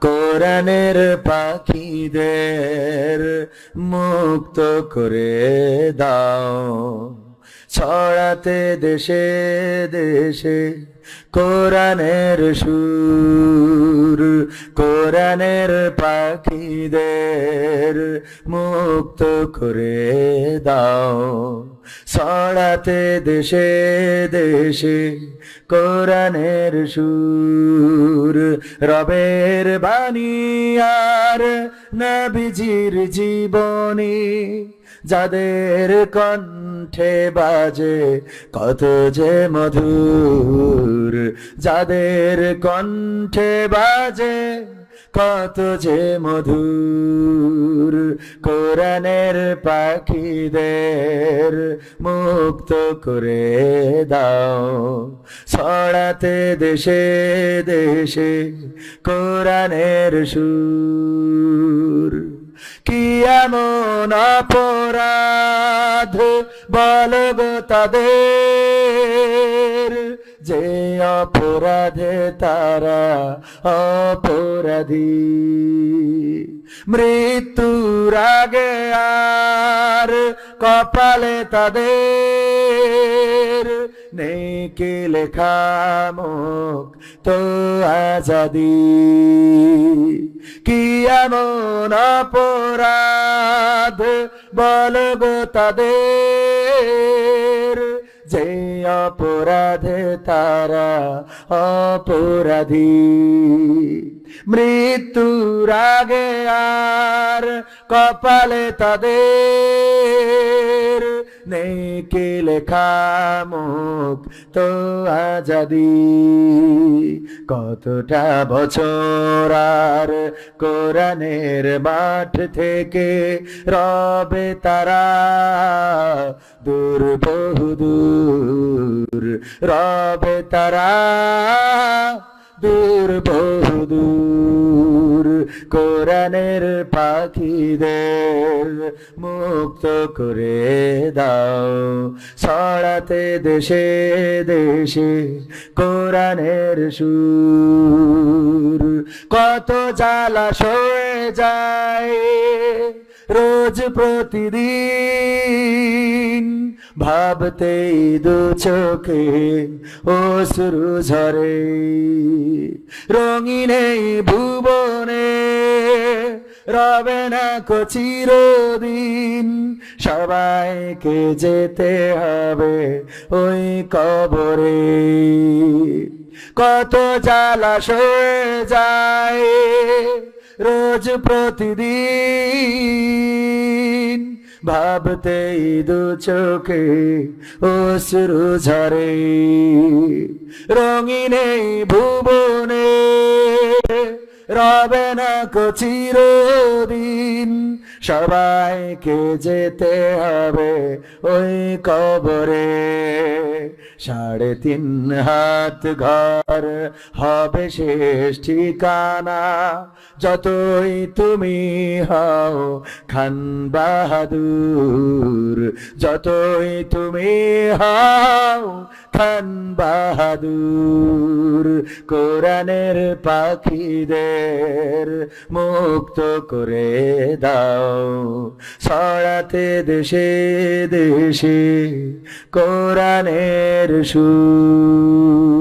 কোরআনের পাখিদের মুক্ত করে দাও। ছড়াতে দেশে দেশে কোরআনের সুর কোরআনের পাখিদের মুক্ত করে দাও। ছড়াতে দেশে দেশে কোরআনের সুর, রবের বাণী আর নবীজির জীবনী। যাদের কণ্ঠে বাজে কত যে মধুর, যাদের কণ্ঠে বাজে কত যে মধুর কোরআনের পাখিদের মুক্ত করে দাও। ছড়াতে দেশে দেশে কোরআনের সুর। কি এমন অপরাধ বলগো তাদের? যে অপরাধে তারা অপরাধী। মৃত্যুর আগে আর কপালে তাদের নেই কি লেখা মুখ তো আজাদি। কি এমন অপরাধ বলগো তাদের? যে অপরাধে তারা অপরাধী। মৃত্যুর আগে আর কপালে তাদের নেই কি লেখা মুখ তো আজাদি। কতটা বছর আর কোরআনের মাঠ থেকে রবে তারা দূর বহু দূর রবে তারা দূর বহু দূর কোরআনের পাখিদের মুক্ত করে দাও। ছড়াতে দেশে দেশে কোরআনের সুর, কত জ্বালা সয়ে যায় রোজ প্রতিদিন। ভাবতেই দু চোখে অশ্রু ঝরে। রঙিন ভুবনে রবে না কো চিরদিন। সবাইকে যেতে হবে ওই কবরে। কত জ্বালা সয়ে যায় রোজ প্রতিদিন। ভাবতেই দু চোখে অশ্রু ঝরে। রঙিনে ভুবনে রবে না কো চিরদিন সবাইকে যেতে হবে ওই কবরে। সাড়ে তিন হাত ঘর হবে শেষ ঠিকানা। যতই তুমি হও খান বাহাদুর। যতই তুমি হও, খান বাহাদুর, কোরআনের পাখিদের মুক্ত করে দাও। সড়াতে দেশে দেশে কোরআনের সুর।